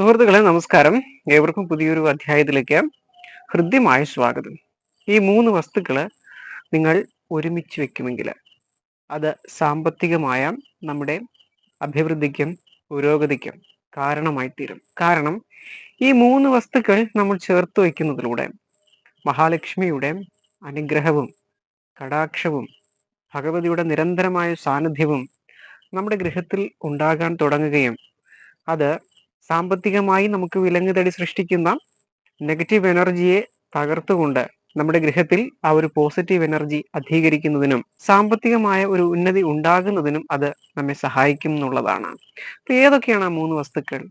സുഹൃത്തുക്കളെ നമസ്കാരം. ഏവർക്കും പുതിയൊരു അധ്യായത്തിലേക്ക് ഹൃദ്യമായ സ്വാഗതം. ഈ മൂന്ന് വസ്തുക്കൾ നിങ്ങൾ ഒരുമിച്ച് വെക്കുമെങ്കിൽ അത് സാമ്പത്തികമായ നമ്മുടെ അഭിവൃദ്ധിക്കും പുരോഗതിക്കും കാരണമായി തീരും കാരണം ഈ മൂന്ന് വസ്തുക്കൾ നമ്മൾ ചേർത്ത് വയ്ക്കുന്നതിലൂടെ മഹാലക്ഷ്മിയുടെ അനുഗ്രഹവും കടാക്ഷവും ഭഗവതിയുടെ നിരന്തരമായ സാന്നിധ്യവും നമ്മുടെ ഗൃഹത്തിൽ ഉണ്ടാകാൻ തുടങ്ങുകയും അത് സാമ്പത്തികമായി നമുക്ക് വിലങ്ങുതടി സൃഷ്ടിക്കുന്ന നെഗറ്റീവ് എനർജിയെ തകർത്തുകൊണ്ട് നമ്മുടെ ഗൃഹത്തിൽ ആ ഒരു പോസിറ്റീവ് എനർജി അധികരിക്കുന്നതിനും സാമ്പത്തികമായ ഒരു ഉന്നതി ഉണ്ടാകുന്നതിനും അത് നമ്മെ സഹായിക്കും എന്നുള്ളതാണ്. അപ്പൊ ഏതൊക്കെയാണ് ആ മൂന്ന് വസ്തുക്കൾ?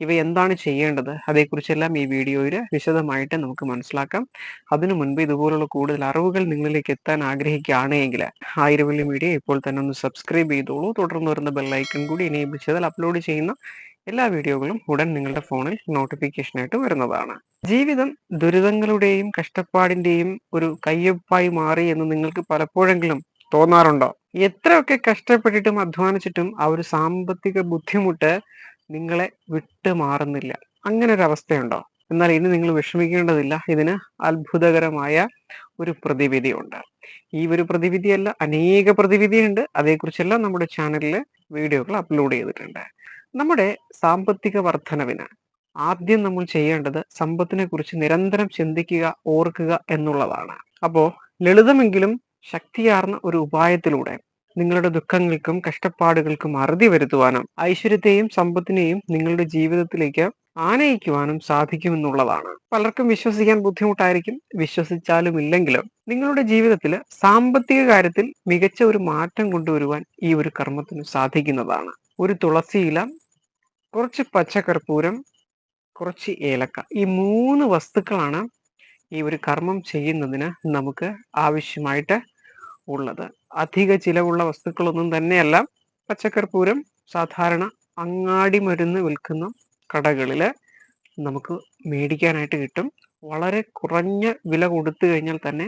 ഇവ എന്താണ് ചെയ്യേണ്ടത്? അതേക്കുറിച്ചെല്ലാം ഈ വീഡിയോയിൽ വിശദമായിട്ട് നമുക്ക് മനസ്സിലാക്കാം. അതിനു മുൻപ് ഇതുപോലുള്ള കൂടുതൽ അറിവുകൾ നിങ്ങളിലേക്ക് എത്താൻ ആഗ്രഹിക്കുകയാണെങ്കിൽ ആയിരവല്ലി മീഡിയ ഇപ്പോൾ തന്നെ ഒന്ന് സബ്സ്ക്രൈബ് ചെയ്തോളൂ. തുടർന്ന് വരുന്ന ബെല്ലൈക്കൺ കൂടി എനേബിൾ ചെയ്താൽ അപ്ലോഡ് ചെയ്യുന്ന എല്ലാ വീഡിയോകളും ഉടൻ നിങ്ങളുടെ ഫോണിൽ നോട്ടിഫിക്കേഷനായിട്ട് വരുന്നതാണ്. ജീവിതം ദുരിതങ്ങളുടെയും കഷ്ടപ്പാടിന്റെയും ഒരു കയ്യൊപ്പായി മാറി എന്ന് നിങ്ങൾക്ക് പലപ്പോഴെങ്കിലും തോന്നാറുണ്ടോ? എത്രയൊക്കെ കഷ്ടപ്പെട്ടിട്ടും അധ്വാനിച്ചിട്ടും ആ ഒരു സാമ്പത്തിക ബുദ്ധിമുട്ട് നിങ്ങളെ വിട്ടു മാറുന്നില്ല. അങ്ങനെ ഒരു അവസ്ഥയുണ്ടോ? എന്നാൽ ഇനി നിങ്ങൾ വിഷമിക്കേണ്ടതില്ല. ഇതിന് അത്ഭുതകരമായ ഒരു പ്രതിവിധി ഉണ്ട് ഈ ഒരു പ്രതിവിധിയല്ല അനേക പ്രതിവിധിയുണ്ട്. അതേക്കുറിച്ചെല്ലാം നമ്മുടെ ചാനലിൽ വീഡിയോകൾ അപ്ലോഡ് ചെയ്തിട്ടുണ്ട്. നമ്മുടെ സാമ്പത്തിക വർധനവിന് ആദ്യം നമ്മൾ ചെയ്യേണ്ടത് സമ്പത്തിനെ കുറിച്ച് നിരന്തരം ചിന്തിക്കുക ഓർക്കുക എന്നുള്ളതാണ്. അപ്പോ ലളിതമെങ്കിലും ശക്തിയാർന്ന ഒരു ഉപായത്തിലൂടെ നിങ്ങളുടെ ദുഃഖങ്ങൾക്കും കഷ്ടപ്പാടുകൾക്കും അറുതി വരുത്തുവാനും ഐശ്വര്യത്തെയും സമ്പത്തിനെയും നിങ്ങളുടെ ജീവിതത്തിലേക്ക് ആനയിക്കുവാനും സാധിക്കുമെന്നുള്ളതാണ്. പലർക്കും വിശ്വസിക്കാൻ ബുദ്ധിമുട്ടായിരിക്കും. വിശ്വസിച്ചാലും ഇല്ലെങ്കിലും നിങ്ങളുടെ ജീവിതത്തിൽ സാമ്പത്തിക കാര്യത്തിൽ മികച്ച ഒരു മാറ്റം കൊണ്ടുവരുവാൻ ഈ ഒരു കർമ്മത്തിന് സാധിക്കുന്നതാണ്. ഒരു തുളസിയില കുറച്ച് പച്ചക്കർപ്പൂരം കുറച്ച് ഏലക്ക. ഈ മൂന്ന് വസ്തുക്കളാണ് ഈ ഒരു കർമ്മം ചെയ്യുന്നതിന് നമുക്ക് ആവശ്യമായിട്ട് ഉള്ളത്. അധിക ചിലവുള്ള വസ്തുക്കളൊന്നും തന്നെയല്ല. പച്ചക്കർപ്പൂരം സാധാരണ അങ്ങാടി മരുന്ന് വിൽക്കുന്ന കടകളിൽ നമുക്ക് മേടിക്കാനായിട്ട് കിട്ടും. വളരെ കുറഞ്ഞ വില കൊടുത്തു കഴിഞ്ഞാൽ തന്നെ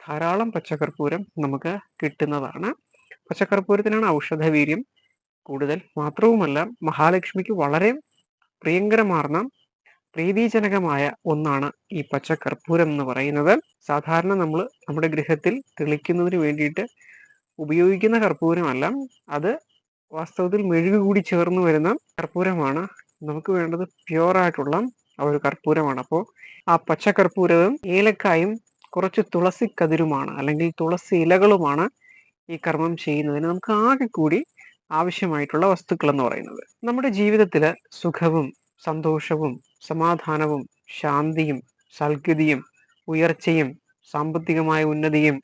ധാരാളം പച്ചക്കർപ്പൂരം നമുക്ക് കിട്ടുന്നതാണ്. പച്ചക്കർപ്പൂരത്തിനാണ് ഔഷധവീര്യം. കൂടുതൽ മാത്രവുമല്ല മഹാലക്ഷ്മിക്ക് വളരെ പ്രിയങ്കരമാർന്ന പ്രീതിജനകമായ ഒന്നാണ് ഈ പച്ച പച്ചക്കർപ്പൂരം എന്ന് പറയുന്നത്. സാധാരണ നമ്മൾ നമ്മുടെ ഗൃഹത്തിൽ തെളിക്കുന്നതിന് വേണ്ടിയിട്ട് ഉപയോഗിക്കുന്ന കർപ്പൂരമല്ല. അത് വാസ്തവത്തിൽ മെഴുക് കൂടി ചേർന്ന് വരുന്ന കർപ്പൂരമാണ്. നമുക്ക് വേണ്ടത് പ്യുവറായിട്ടുള്ള ആ ഒരു കർപ്പൂരമാണ്. അപ്പോൾ ആ പച്ച കർപ്പൂരവും ഏലക്കായും കുറച്ച് തുളസി കതിരുമാണ് അല്ലെങ്കിൽ തുളസി ഇലകളുമാണ് ഈ കർമ്മം ചെയ്യുന്നതിന് നമുക്ക് ആകെ കൂടി ആവശ്യമായിട്ടുള്ള വസ്തുക്കൾ എന്ന് പറയുന്നത്. നമ്മുടെ ജീവിതത്തിൽ സുഖവും സന്തോഷവും സമാധാനവും ശാന്തിയും സൽഗതിയും ഉയർച്ചയും സാമ്പത്തികമായ ഉന്നതിയും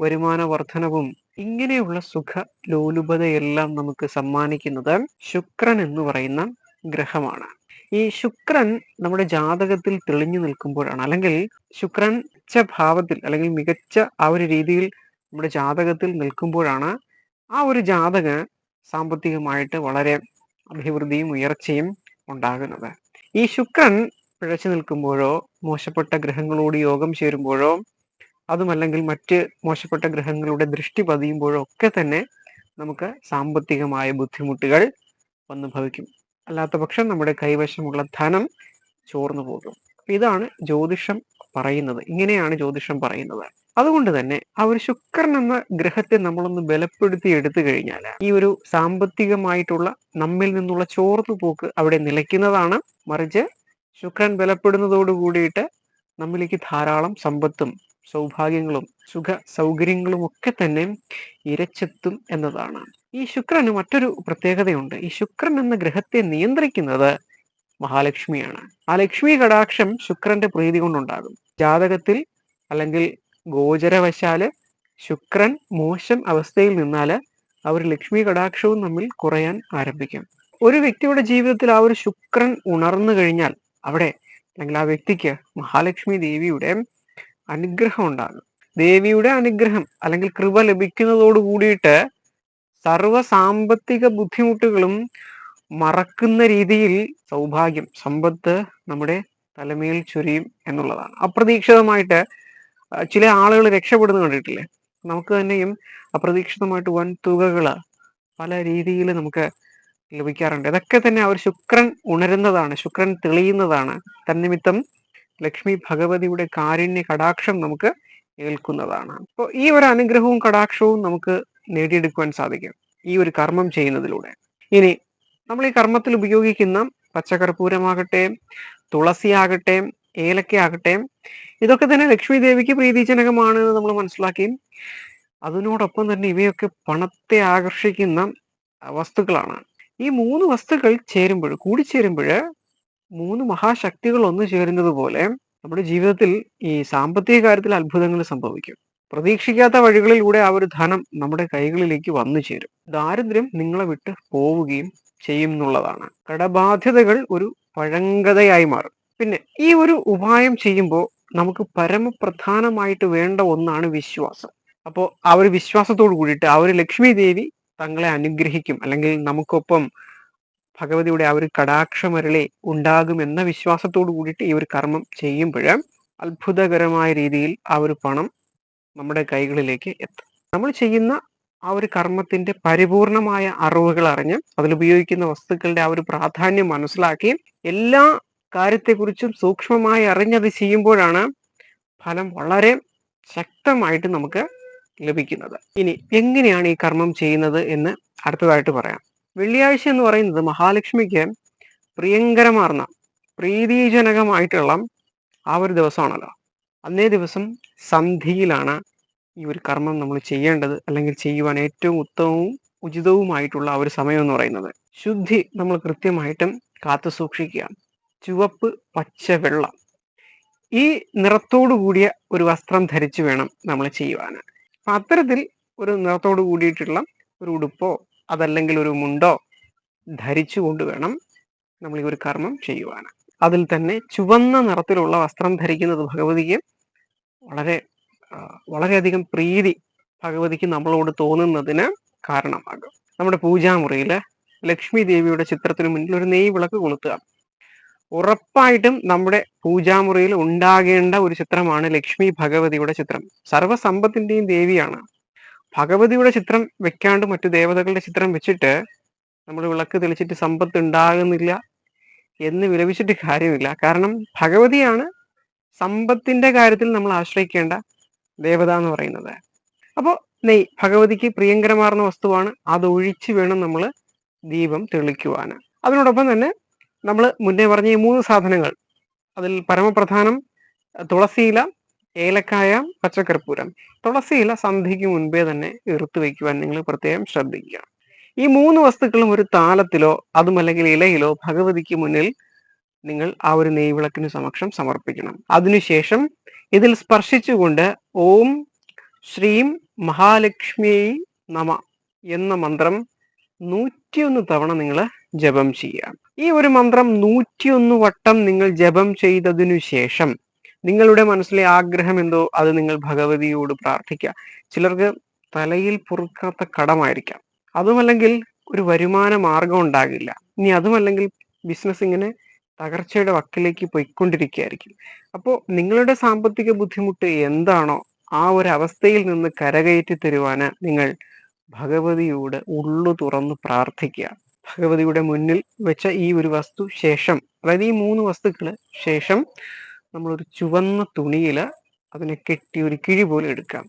വരുമാന വർധനവും ഇങ്ങനെയുള്ള സുഖ ലോലുപതയെല്ലാം നമുക്ക് സമ്മാനിക്കുന്നത് ശുക്രൻ എന്ന് പറയുന്ന ഗ്രഹമാണ്. ഈ ശുക്രൻ നമ്മുടെ ജാതകത്തിൽ തെളിഞ്ഞു നിൽക്കുമ്പോഴാണ്. അല്ലെങ്കിൽ ശുക്രൻ മികച്ച ഭാവത്തിൽ അല്ലെങ്കിൽ മികച്ച ആ ഒരു രീതിയിൽ നമ്മുടെ ജാതകത്തിൽ നിൽക്കുമ്പോഴാണ് ആ ഒരു ജാതക സാമ്പത്തികമായിട്ട് വളരെ അഭിവൃദ്ധിയും ഉയർച്ചയും ഉണ്ടാകുന്നത്. ഈ ശുക്രൻ പിഴച്ചു നിൽക്കുമ്പോഴോ മോശപ്പെട്ട ഗ്രഹങ്ങളോട് യോഗം ചേരുമ്പോഴോ അതുമല്ലെങ്കിൽ മറ്റ് മോശപ്പെട്ട ഗ്രഹങ്ങളുടെ ദൃഷ്ടി പതിയുമ്പോഴോ ഒക്കെ തന്നെ നമുക്ക് സാമ്പത്തികമായ ബുദ്ധിമുട്ടുകൾ വന്നു ഭവിക്കും. അല്ലാത്ത പക്ഷം നമ്മുടെ കൈവശമുള്ള ധനം ചോർന്നു പോകും. ഇതാണ് ജ്യോതിഷം പറയുന്നത്. ഇങ്ങനെയാണ് ജ്യോതിഷം പറയുന്നത്. അതുകൊണ്ട് തന്നെ ആ ഒരു ശുക്രൻ എന്ന ഗ്രഹത്തെ നമ്മളൊന്ന് ബലപ്പെടുത്തി എടുത്തു കഴിഞ്ഞാൽ ഈ ഒരു സാമ്പത്തികമായിട്ടുള്ള നമ്മിൽ നിന്നുള്ള ചോർന്നു പോക്ക് അവിടെ നിലയ്ക്കുന്നതാണ്. മറിച്ച് ശുക്രൻ ബലപ്പെടുന്നതോട് കൂടിയിട്ട് നമ്മിലേക്ക് ധാരാളം സമ്പത്തും സൗഭാഗ്യങ്ങളും സുഖ സൗകര്യങ്ങളും ഒക്കെ തന്നെ ഇരച്ചെത്തും എന്നതാണ്. ഈ ശുക്രന് മറ്റൊരു പ്രത്യേകതയുണ്ട്. ഈ ശുക്രൻ എന്ന ഗ്രഹത്തെ നിയന്ത്രിക്കുന്നത് മഹാലക്ഷ്മിയാണ്. ആ ലക്ഷ്മി കടാക്ഷം ശുക്രന്റെ പ്രീതി കൊണ്ടുണ്ടാകും. ജാതകത്തിൽ അല്ലെങ്കിൽ ഗോചരവശാൽ ശുക്രൻ മോശം അവസ്ഥയിൽ നിന്നാൽ ആ ഒരു ലക്ഷ്മി കടാക്ഷവും തമ്മിൽ കുറയാൻ ആരംഭിക്കും. ഒരു വ്യക്തിയുടെ ജീവിതത്തിൽ ആ ഒരു ശുക്രൻ ഉണർന്നു കഴിഞ്ഞാൽ അവിടെ അല്ലെങ്കിൽ ആ വ്യക്തിക്ക് മഹാലക്ഷ്മി ദേവിയുടെ അനുഗ്രഹം ഉണ്ടാകും. ദേവിയുടെ അനുഗ്രഹം അല്ലെങ്കിൽ കൃപ ലഭിക്കുന്നതോട് കൂടിയിട്ട് സർവ സാമ്പത്തിക ബുദ്ധിമുട്ടുകളും മറക്കുന്ന രീതിയിൽ സൗഭാഗ്യം സമ്പത്ത് നമ്മുടെ തലമേൽ ചൊരിയും എന്നുള്ളതാണ്. അപ്രതീക്ഷിതമായിട്ട് ചില ആളുകൾ രക്ഷപ്പെടുന്ന കണ്ടിട്ടില്ലേ? നമുക്ക് തന്നെയും അപ്രതീക്ഷിതമായിട്ട് വൻ തുകകൾ പല രീതിയിൽ നമുക്ക് ലഭിക്കാറുണ്ട്. ഇതൊക്കെ തന്നെ അവർ ശുക്രൻ ഉണരുന്നതാണ് ശുക്രൻ തെളിയുന്നതാണ്. തന്നിമിത്തം ലക്ഷ്മി ഭഗവതിയുടെ കാരുണ്യ കടാക്ഷം നമുക്ക് ഏൽക്കുന്നതാണ്. അപ്പോൾ ഈ ഒരു അനുഗ്രഹവും കടാക്ഷവും നമുക്ക് നേടിയെടുക്കുവാൻ സാധിക്കും ഈ ഒരു കർമ്മം ചെയ്യുന്നതിലൂടെ. ഇനി നമ്മൾ ഈ കർമ്മത്തിൽ ഉപയോഗിക്കുന്ന പച്ചക്കർപ്പൂരമാകട്ടെ തുളസിയാകട്ടെ ഏലക്കയാകട്ടെ ഇതൊക്കെ തന്നെ ലക്ഷ്മി ദേവിക്ക് പ്രീതിജനകമാണ് എന്ന് നമ്മൾ മനസ്സിലാക്കി. അതിനോടൊപ്പം തന്നെ ഇവയൊക്കെ പണത്തെ ആകർഷിക്കുന്ന വസ്തുക്കളാണ്. ഈ മൂന്ന് വസ്തുക്കൾ ചേരുമ്പോൾ കൂടിച്ചേരുമ്പോൾ മൂന്ന് മഹാശക്തികൾ ഒന്നു ചേരുന്നത് പോലെ നമ്മുടെ ജീവിതത്തിൽ ഈ സാമ്പത്തിക കാര്യത്തിൽ അത്ഭുതങ്ങൾ സംഭവിക്കും. പ്രതീക്ഷിക്കാത്ത വഴികളിലൂടെ ആ ഒരു ധനം നമ്മുടെ കൈകളിലേക്ക് വന്നു ചേരും. ദാരിദ്ര്യം നിങ്ങളെ വിട്ട് പോവുകയും ചെയ്യും എന്നുള്ളതാണ്. കടബാധ്യതകൾ ഒരു പഴങ്കതയായി മാറും. പിന്നെ ഈ ഒരു ഉപായം ചെയ്യുമ്പോൾ നമുക്ക് പരമപ്രധാനമായിട്ട് വേണ്ട ഒന്നാണ് വിശ്വാസം. അപ്പോൾ ആ ഒരു വിശ്വാസത്തോട് കൂടിയിട്ട് ആ ഒരു ലക്ഷ്മി ദേവി തങ്ങളെ അനുഗ്രഹിക്കും. അല്ലെങ്കിൽ നമുക്കൊപ്പം ഭഗവതിയുടെ ആ ഒരു കടാക്ഷമരളെ ഉണ്ടാകുമെന്ന വിശ്വാസത്തോട് കൂടിയിട്ട് ഈ ഒരു കർമ്മം ചെയ്യുമ്പോൾ അത്ഭുതകരമായ രീതിയിൽ ആ ഒരു പണം നമ്മുടെ കൈകളിലേക്ക് എത്തും. നമ്മൾ ചെയ്യുന്ന ആ ഒരു കർമ്മത്തിന്റെ പരിപൂർണമായ അറിവുകൾ അറിഞ്ഞ് അതിലുപയോഗിക്കുന്ന വസ്തുക്കളുടെ ആ ഒരു പ്രാധാന്യം മനസ്സിലാക്കി എല്ലാ കാര്യത്തെക്കുറിച്ചും സൂക്ഷ്മമായി അറിഞ്ഞത് ചെയ്യുമ്പോഴാണ് ഫലം വളരെ ശക്തമായിട്ട് നമുക്ക് ലഭിക്കുന്നത്. ഇനി എങ്ങനെയാണ് ഈ കർമ്മം ചെയ്യുന്നത് എന്ന് അടുത്തതായിട്ട് പറയാം. വെള്ളിയാഴ്ച എന്ന് പറയുന്നത് മഹാലക്ഷ്മിക്ക് പ്രിയങ്കരമാർന്ന പ്രീതിജനകമായിട്ടുള്ള ആ ഒരു ദിവസമാണല്ലോ. അന്നേ ദിവസം സന്ധിയിലാണ് ഈ ഒരു കർമ്മം നമ്മൾ ചെയ്യേണ്ടത് അല്ലെങ്കിൽ ചെയ്യുവാൻ ഏറ്റവും ഉത്തമവും ഉചിതവുമായിട്ടുള്ള ആ ഒരു സമയം എന്ന് പറയുന്നത്. ശുദ്ധി നമ്മൾ കൃത്യമായിട്ടും കാത്തു സൂക്ഷിക്കുക ചുവപ്പ് പച്ച വെള്ള. ഈ നിറത്തോടു കൂടിയ ഒരു വസ്ത്രം ധരിച്ചു വേണം നമ്മൾ ചെയ്യുവാൻ. അപ്പൊ അത്തരത്തിൽ ഒരു നിറത്തോട് കൂടിയിട്ടുള്ള ഒരു ഉടുപ്പോ അതല്ലെങ്കിൽ ഒരു മുണ്ടോ ധരിച്ചുകൊണ്ട് വേണം നമ്മൾ ഈ ഒരു കർമ്മം ചെയ്യുവാൻ. അതിൽ തന്നെ ചുവന്ന നിറത്തിലുള്ള വസ്ത്രം ധരിക്കുന്നത് ഭഗവതിക്ക് വളരെ വളരെയധികം പ്രീതി ഭഗവതിക്ക് നമ്മളോട് തോന്നുന്നതിന് കാരണമാകും. നമ്മുടെ പൂജാമുറിയിൽ ലക്ഷ്മി ദേവിയുടെ ചിത്രത്തിന് മുന്നിൽ ഒരു നെയ് വിളക്ക് കൊളുത്തുക. ഉറപ്പായിട്ടും നമ്മുടെ പൂജാമുറിയിൽ ഉണ്ടാകേണ്ട ഒരു ചിത്രമാണ് ലക്ഷ്മി ഭഗവതിയുടെ ചിത്രം. സർവസമ്പത്തിന്റെയും ദേവിയാണ്. ഭഗവതിയുടെ ചിത്രം വെക്കാണ്ട് മറ്റു ദേവതകളുടെ ചിത്രം വെച്ചിട്ട് നമ്മൾ വിളക്ക് തെളിച്ചിട്ട് സമ്പത്ത് ഉണ്ടാകുന്നില്ല എന്ന് വിലപിച്ചിട്ട് കാര്യമില്ല. കാരണം ഭഗവതിയാണ് സമ്പത്തിന്റെ കാര്യത്തിൽ നമ്മൾ ആശ്രയിക്കേണ്ട ദേവത എന്ന് പറയുന്നത്. അപ്പോൾ നെയ് ഭഗവതിക്ക് പ്രിയങ്കരമാർന്ന വസ്തുവാണ്. അതൊഴിച്ച് വേണം നമ്മൾ ദീപം തെളിക്കുവാൻ. അതിനോടൊപ്പം തന്നെ നമ്മൾ മുന്നേ പറഞ്ഞ ഈ മൂന്ന് സാധനങ്ങൾ. അതിൽ പരമപ്രധാനം തുളസിയില ഏലക്കായ പച്ചക്കർപ്പൂരം. തുളസിയില സന്ധിക്ക് മുൻപേ തന്നെ എറുത്തു വയ്ക്കുവാൻ നിങ്ങൾ പ്രത്യേകം ശ്രദ്ധിക്കുക. ഈ മൂന്ന് വസ്തുക്കളും ഒരു താലത്തിലോ അതും അല്ലെങ്കിൽ ഇലയിലോ ഭഗവതിക്ക് മുന്നിൽ നിങ്ങൾ ആ ഒരു നെയ്വിളക്കിന് സമക്ഷം സമർപ്പിക്കണം. അതിനുശേഷം ഇതിൽ സ്പർശിച്ചുകൊണ്ട് ഓം ശ്രീം മഹാലക്ഷ്മി നമ എന്ന മന്ത്രം നൂറ്റിയൊന്ന് തവണ നിങ്ങൾ ജപം ചെയ്യാം. ഈ ഒരു മന്ത്രം നൂറ്റിയൊന്ന് വട്ടം നിങ്ങൾ ജപം ചെയ്തതിനു ശേഷം നിങ്ങളുടെ മനസ്സിലെ ആഗ്രഹം എന്തോ അത് നിങ്ങൾ ഭഗവതിയോട് പ്രാർത്ഥിക്കുക. ചിലർക്ക് തലയിൽ പൊറുക്കാത്ത കടമായിരിക്കാം. അതുമല്ലെങ്കിൽ ഒരു വരുമാന മാർഗം ഉണ്ടാകില്ല. ഇനി അതുമല്ലെങ്കിൽ ബിസിനസ് ഇങ്ങനെ തകർച്ചയുടെ വക്കിലേക്ക് പോയിക്കൊണ്ടിരിക്കുകയായിരിക്കും. അപ്പോൾ നിങ്ങളുടെ സാമ്പത്തിക ബുദ്ധിമുട്ട് എന്താണോ ആ ഒരു അവസ്ഥയിൽ നിന്ന് കരകയറ്റി തരുവാന് നിങ്ങൾ ഭഗവതിയോട് ഉള്ളു തുറന്ന് പ്രാർത്ഥിക്കുക. ഭഗവതിയുടെ മുന്നിൽ വെച്ച ഈ ഒരു വസ്തു ശേഷം അതായത് ഈ മൂന്ന് വസ്തുക്കൾ ശേഷം നമ്മളൊരു ചുവന്ന തുണിയിൽ അതിനെ കെട്ടി ഒരു കിഴി പോലെ എടുക്കാം.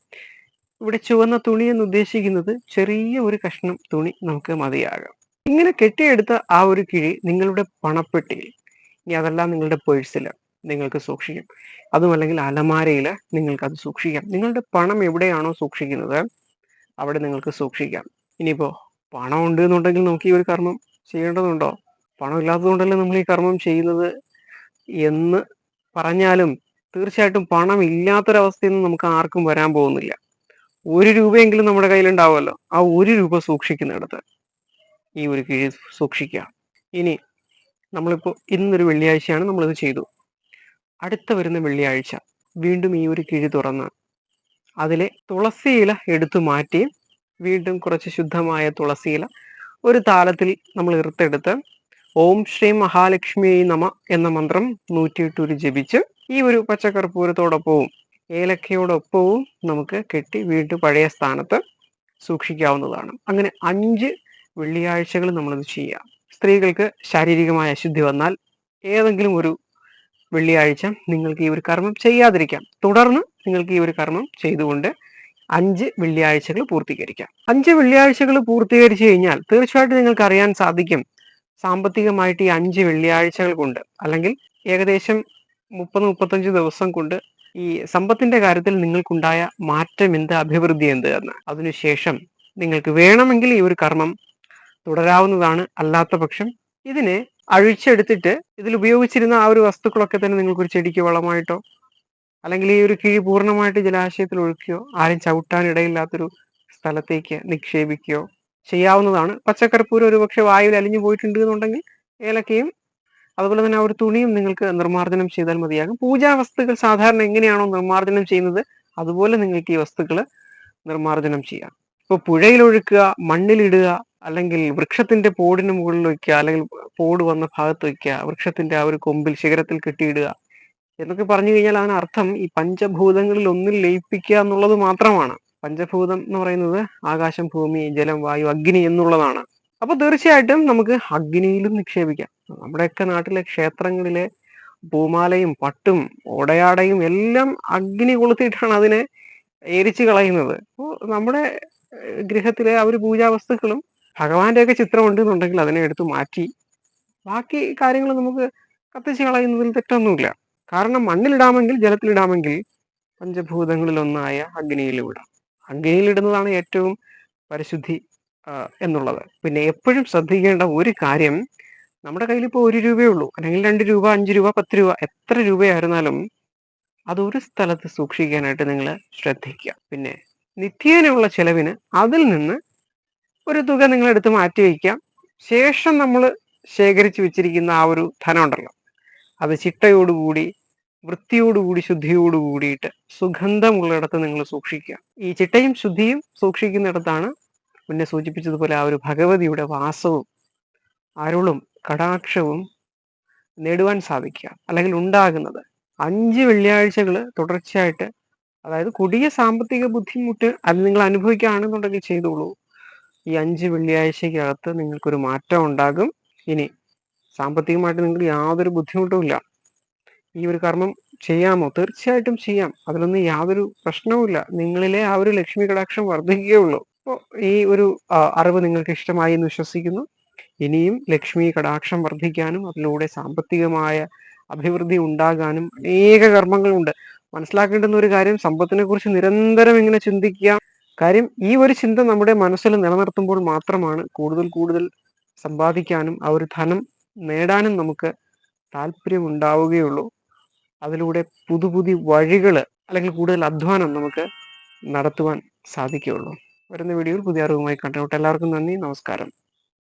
ഇവിടെ ചുവന്ന തുണി എന്ന് ഉദ്ദേശിക്കുന്നത് ചെറിയ ഒരു കഷ്ണം തുണി നമുക്ക് മതിയാകാം. ഇങ്ങനെ കെട്ടിയെടുത്ത ആ ഒരു കിഴി നിങ്ങളുടെ പണപ്പെട്ടിയിൽ ഇനി അതെല്ലാം നിങ്ങളുടെ പേഴ്സിൽ നിങ്ങൾക്ക് സൂക്ഷിക്കാം. അതുമല്ലെങ്കിൽ അലമാരയിൽ നിങ്ങൾക്ക് അത് സൂക്ഷിക്കാം. നിങ്ങളുടെ പണം എവിടെയാണോ സൂക്ഷിക്കുന്നത് അവിടെ നിങ്ങൾക്ക് സൂക്ഷിക്കാം. ഇനിയിപ്പോ പണം ഉണ്ട് എന്നുണ്ടെങ്കിൽ നമുക്ക് ഈ ഒരു കർമ്മം ചെയ്യേണ്ടതുണ്ടോ? പണം ഇല്ലാത്തതുകൊണ്ടല്ലേ നമ്മൾ ഈ കർമ്മം ചെയ്യുന്നത് എന്ന് പറഞ്ഞാലും തീർച്ചയായിട്ടും പണം ഇല്ലാത്തൊരവസ്ഥയിൽ നിന്ന് നമുക്ക് ആർക്കും വരാൻ പോകുന്നില്ല. ഒരു രൂപയെങ്കിലും നമ്മുടെ കയ്യിലുണ്ടാവുമല്ലോ. ആ ഒരു രൂപ സൂക്ഷിക്കുന്നിടത്ത് ഈ ഒരു കിഴി സൂക്ഷിക്കുക. ഇനി നമ്മളിപ്പോൾ ഇന്നൊരു വെള്ളിയാഴ്ചയാണ് നമ്മളിത് ചെയ്തു. അടുത്ത വരുന്ന വെള്ളിയാഴ്ച വീണ്ടും ഈ ഒരു കിഴി തുറന്ന് അതിലെ തുളസി ഇല എടുത്തു മാറ്റി വീണ്ടും കുറച്ച് ശുദ്ധമായ തുളസിയില ഒരു താലത്തിൽ നമ്മൾ ഇറുത്തെടുത്ത് ഓം ശ്രീ മഹാലക്ഷ്മി നമ എന്ന മന്ത്രം നൂറ്റിയെട്ടൂര് ജപിച്ച് ഈ ഒരു പച്ചക്കർപ്പൂരത്തോടൊപ്പവും ഏലക്കയോടൊപ്പവും നമുക്ക് കെട്ടി വീണ്ടും പഴയ സ്ഥാനത്ത് സൂക്ഷിക്കാവുന്നതാണ്. അങ്ങനെ അഞ്ച് വെള്ളിയാഴ്ചകൾ നമ്മളത് ചെയ്യാം. സ്ത്രീകൾക്ക് ശാരീരികമായ അശുദ്ധി വന്നാൽ ഏതെങ്കിലും ഒരു വെള്ളിയാഴ്ച നിങ്ങൾക്ക് ഈ ഒരു കർമ്മം ചെയ്യാതിരിക്കാം. തുടർന്ന് നിങ്ങൾക്ക് ഈ ഒരു കർമ്മം ചെയ്തുകൊണ്ട് അഞ്ച് വെള്ളിയാഴ്ചകൾ പൂർത്തീകരിക്കാം. അഞ്ച് വെള്ളിയാഴ്ചകൾ പൂർത്തീകരിച്ചു കഴിഞ്ഞാൽ തീർച്ചയായിട്ടും നിങ്ങൾക്ക് അറിയാൻ സാധിക്കും സാമ്പത്തികമായിട്ട് ഈ അഞ്ച് വെള്ളിയാഴ്ചകൾ കൊണ്ട് അല്ലെങ്കിൽ ഏകദേശം മുപ്പത് മുപ്പത്തഞ്ച് ദിവസം കൊണ്ട് ഈ സമ്പത്തിന്റെ കാര്യത്തിൽ നിങ്ങൾക്കുണ്ടായ മാറ്റം എന്ത് അഭിവൃദ്ധി എന്ത് എന്ന്. അതിനുശേഷം നിങ്ങൾക്ക് വേണമെങ്കിൽ ഈ ഒരു കർമ്മം തുടരാവുന്നതാണ് അല്ലാത്ത പക്ഷം ഇതിനെ അഴിച്ചെടുത്തിട്ട് ഇതിൽ ഉപയോഗിച്ചിരുന്ന ആ ഒരു വസ്തുക്കളൊക്കെ തന്നെ നിങ്ങൾക്ക് ഒരു ചെടിക്ക് വളമായിട്ടോ അല്ലെങ്കിൽ ഈ ഒരു കിഴി പൂർണമായിട്ട് ജലാശയത്തിൽ ഒഴുക്കുകയോ ആരും ചവിട്ടാൻ ഇടയില്ലാത്തൊരു സ്ഥലത്തേക്ക് നിക്ഷേപിക്കുകയോ ചെയ്യാവുന്നതാണ്. പച്ചക്കർപ്പൂരം ഒരു പക്ഷെ വായുവിൽ അലിഞ്ഞു പോയിട്ടുണ്ട് എന്നുണ്ടെങ്കിൽ ഏലക്കയും അതുപോലെ തന്നെ ഒരു തുണിയും നിങ്ങൾക്ക് നിർമ്മാർജനം ചെയ്താൽ മതിയാകും. പൂജാ വസ്തുക്കൾ സാധാരണ എങ്ങനെയാണോ നിർമ്മാർജനം ചെയ്യുന്നത് അതുപോലെ നിങ്ങൾക്ക് ഈ വസ്തുക്കൾ നിർമ്മാർജനം ചെയ്യാം. ഇപ്പോൾ പുഴയിലൊഴുക്കുക മണ്ണിലിടുക അല്ലെങ്കിൽ വൃക്ഷത്തിന്റെ പോടിന് മുകളിൽ വയ്ക്കുക അല്ലെങ്കിൽ പോട് വന്ന ഭാഗത്ത് വയ്ക്കുക വൃക്ഷത്തിന്റെ ആ ഒരു കൊമ്പിൽ ശിഖരത്തിൽ കെട്ടിയിടുക എന്നൊക്കെ പറഞ്ഞു കഴിഞ്ഞാൽ അതിനർത്ഥം ഈ പഞ്ചഭൂതങ്ങളിൽ ഒന്നിൽ ലയിപ്പിക്കുക എന്നുള്ളത് മാത്രമാണ്. പഞ്ചഭൂതം എന്ന് പറയുന്നത് ആകാശം ഭൂമി ജലം വായു അഗ്നി എന്നുള്ളതാണ്. അപ്പൊ തീർച്ചയായിട്ടും നമുക്ക് അഗ്നിയിലും നിക്ഷേപിക്കാം. നമ്മുടെയൊക്കെ നാട്ടിലെ ക്ഷേത്രങ്ങളിലെ പൂമാലയും പട്ടും ഒടയാടയും എല്ലാം അഗ്നി കൊളുത്തിയിട്ടാണ് അതിനെ എരിച്ചു കളയുന്നത്. അപ്പോൾ നമ്മുടെ ഗൃഹത്തിലെ ആ ഒരു പൂജാ വസ്തുക്കളും ഭഗവാന്റെ ഒക്കെ ചിത്രം ഉണ്ടെന്നുണ്ടെങ്കിൽ അതിനെ എടുത്തു മാറ്റി ബാക്കി കാര്യങ്ങൾ നമുക്ക് കത്തിച്ച് കളയുന്നതിൽ തെറ്റൊന്നുമില്ല. കാരണം മണ്ണിലിടാമെങ്കിൽ ജലത്തിലിടാമെങ്കിൽ പഞ്ചഭൂതങ്ങളിലൊന്നായ അഗ്നിയിലും ഇടാം അഗ്നിയിലിടുന്നതാണ് ഏറ്റവും പരിശുദ്ധി എന്നുള്ളത്. പിന്നെ എപ്പോഴും ശ്രദ്ധിക്കേണ്ട ഒരു കാര്യം നമ്മുടെ കയ്യിൽ ഇപ്പോൾ ഒരു രൂപയേ ഉള്ളൂ. അല്ലെങ്കിൽ രണ്ട് രൂപ അഞ്ച് രൂപ പത്ത് രൂപ എത്ര രൂപയായിരുന്നാലും അതൊരു സ്ഥലത്ത് സൂക്ഷിക്കാനായിട്ട് നിങ്ങൾ ശ്രദ്ധിക്കുക. പിന്നെ നിത്യേനയുള്ള ചെലവിന് അതിൽ നിന്ന് ഒരു തുക നിങ്ങൾ എടുത്ത് മാറ്റി വയ്ക്കാം ശേഷം നമ്മൾ ശേഖരിച്ചു വെച്ചിരിക്കുന്ന ആ ഒരു ധനം ഉണ്ടല്ലോ അത് ചിട്ടയോടുകൂടി വൃത്തിയോടുകൂടി ശുദ്ധിയോട് കൂടിയിട്ട് സുഗന്ധമുള്ളിടത്ത് നിങ്ങൾ സൂക്ഷിക്കുക. ഈ ചിട്ടയും ശുദ്ധിയും സൂക്ഷിക്കുന്നിടത്താണ് മുന്നേ സൂചിപ്പിച്ചതുപോലെ ആ ഒരു ഭഗവതിയുടെ വാസവും അരുളും കടാക്ഷവും നേടുവാൻ സാധിക്കുക. അല്ലെങ്കിൽ ഉണ്ടാകുന്നത്. അഞ്ച് വെള്ളിയാഴ്ചകൾ തുടർച്ചയായിട്ട് അതായത് കൊടിയ സാമ്പത്തിക ബുദ്ധിമുട്ട് അത് നിങ്ങൾ അനുഭവിക്കുകയാണെന്നുണ്ടെങ്കിൽ ചെയ്തോളൂ. ഈ അഞ്ച് വെള്ളിയാഴ്ചക്കകത്ത് നിങ്ങൾക്കൊരു മാറ്റം ഉണ്ടാകും. ഇനി സാമ്പത്തികമായിട്ട് നിങ്ങൾക്ക് യാതൊരു ബുദ്ധിമുട്ടുമില്ല ഈ ഒരു കർമ്മം ചെയ്യാമോ? തീർച്ചയായിട്ടും ചെയ്യാം. അതിലൊന്നും യാതൊരു പ്രശ്നവുമില്ല നിങ്ങളിലെ ആ ഒരു ലക്ഷ്മി കടാക്ഷം വർദ്ധിക്കുകയുള്ളൂ അപ്പോൾ ഈ ഒരു അറിവ് നിങ്ങൾക്ക് ഇഷ്ടമായി എന്ന് വിശ്വസിക്കുന്നു. ഇനിയും ലക്ഷ്മി കടാക്ഷം വർദ്ധിക്കാനും അതിലൂടെ സാമ്പത്തികമായ അഭിവൃദ്ധി ഉണ്ടാകാനും അനേക കർമ്മങ്ങളുണ്ട്. മനസ്സിലാക്കേണ്ടുന്ന ഒരു കാര്യം സമ്പത്തിനെ കുറിച്ച് നിരന്തരം ഇങ്ങനെ ചിന്തിക്കുക. കാര്യം ഈ ഒരു ചിന്ത നമ്മുടെ മനസ്സിൽ നിലനിർത്തുമ്പോൾ മാത്രമാണ് കൂടുതൽ കൂടുതൽ സമ്പാദിക്കാനും ആ ഒരു ധനം നേടാനും നമുക്ക് താല്പര്യം ഉണ്ടാവുകയുള്ളൂ അതിലൂടെ പുതു പുതിയ വഴികൾ അല്ലെങ്കിൽ കൂടുതൽ അധ്വാനം നമുക്ക് നടത്തുവാൻ സാധിക്കുകയുള്ളൂ. വരുന്ന വീഡിയോയിൽ പുതിയ അറിവുമായി കണ്ടുകൊണ്ട് എല്ലാവർക്കും നന്ദി. നമസ്കാരം.